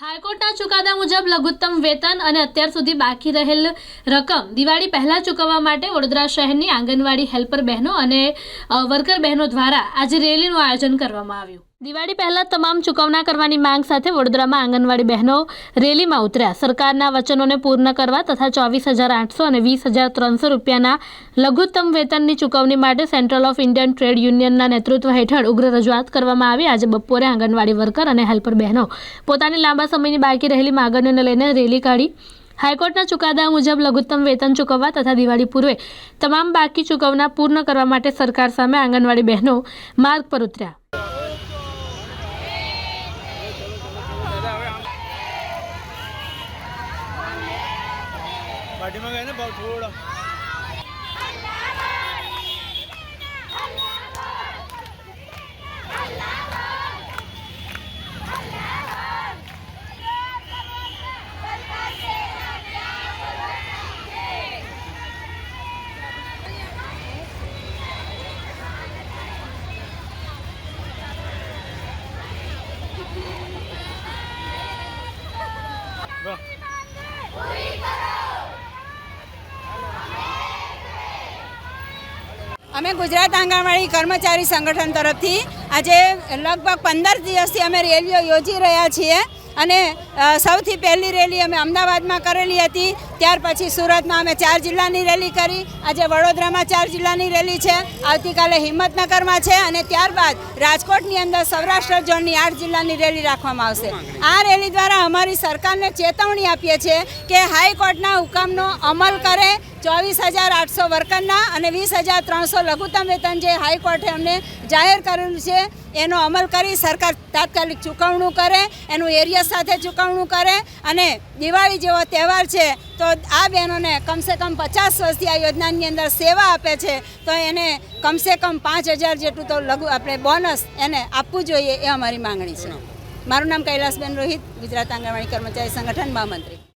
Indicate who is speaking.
Speaker 1: હાઈકોર્ટના ચુકાદા મુજબ લઘુત્તમ વેતન અને અત્યાર સુધી બાકી રહેલ રકમ દિવાળી પહેલા ચૂકવવા માટે વડોદરા શહેરની આંગણવાડી હેલ્પર બહેનો અને વર્કર બહેનો દ્વારા આજે રેલીનું આયોજન કરવામાં આવ્યું. દિવાળી પહેલા તમામ ચૂકવણા કરવાની માંગ સાથે વડોદરામાં આંગણવાડી બહેનો રેલીમાં ઉતર્યા. સરકારના વચનોને પૂર્ણ કરવા તથા ચોવીસ હજાર આઠસો અને વીસ હજાર ત્રણસો રૂપિયાના લઘુત્તમ વેતનની ચૂકવણી માટે સેન્ટ્રલ ઓફ ઇન્ડિયન ટ્રેડ યુનિયનના નેતૃત્વ હેઠળ ઉગ્ર રજૂઆત કરવામાં આવી. આજે બપોરે આંગણવાડી વર્કર અને હેલ્પર બહેનો પોતાની લાંબા સમયની બાકી રહેલી માગણીઓને લઈને રેલી કાઢી. હાઈકોર્ટના ચુકાદા મુજબ લઘુત્તમ વેતન ચૂકવવા તથા દિવાળી પૂર્વે તમામ બાકી ચૂકવણા પૂર્ણ કરવા માટે સરકાર સામે આંગણવાડી બહેનો માર્ગ પર ઉતર્યા.
Speaker 2: પાર્ટીમાં ગયા ને ભાવ થોડા વાહ
Speaker 3: અમે ગુજરાત આંગણવાડી કર્મચારી સંગઠન તરફથી આજે લગભગ પંદર દિવસથી અમે રેલીઓ યોજી રહ્યા છીએ અને સૌથી પહેલી રેલી અમે અમદાવાદમાં કરેલી હતી. ત્યાર પછી સુરતમાં અમે ચાર જિલ્લાની રેલી કરી. આજે વડોદરામાં ચાર જિલ્લાની રેલી છે. આવતીકાલે હિંમતનગરમાં છે અને ત્યારબાદ રાજકોટની અંદર સૌરાષ્ટ્ર ઝોનની આઠ જિલ્લાની રેલી રાખવામાં આવશે. આ રેલી દ્વારા અમારી સરકારને ચેતવણી આપીએ છીએ કે હાઈકોર્ટના હુકમનો અમલ કરે ચોવીસ હજાર આઠસો વર્કરના અને વીસ હજાર ત્રણસો લઘુત્તમ વેતન જે હાઈકોર્ટે અમને જાહેર કરેલું છે, એનો અમલ કરી સરકાર તાત્કાલિક ચૂકવણું કરે, એનું એરિયા સાથે ચૂકવણું કરે અને દિવાળી જેવો તહેવાર છે, તો આ બહેનોને કમસે કમ પચાસ વર્ષથી આ યોજનાની અંદર સેવા આપે છે, તો એને કમસે કમ પાંચ હજાર જેટલું તો લઘુ આપણે બોનસ એને આપવું જોઈએ એ અમારી માંગણી છે. મારું નામ કૈલાસબેન રોહિત, ગુજરાત આંગણવાડી કર્મચારી સંગઠન મહામંત્રી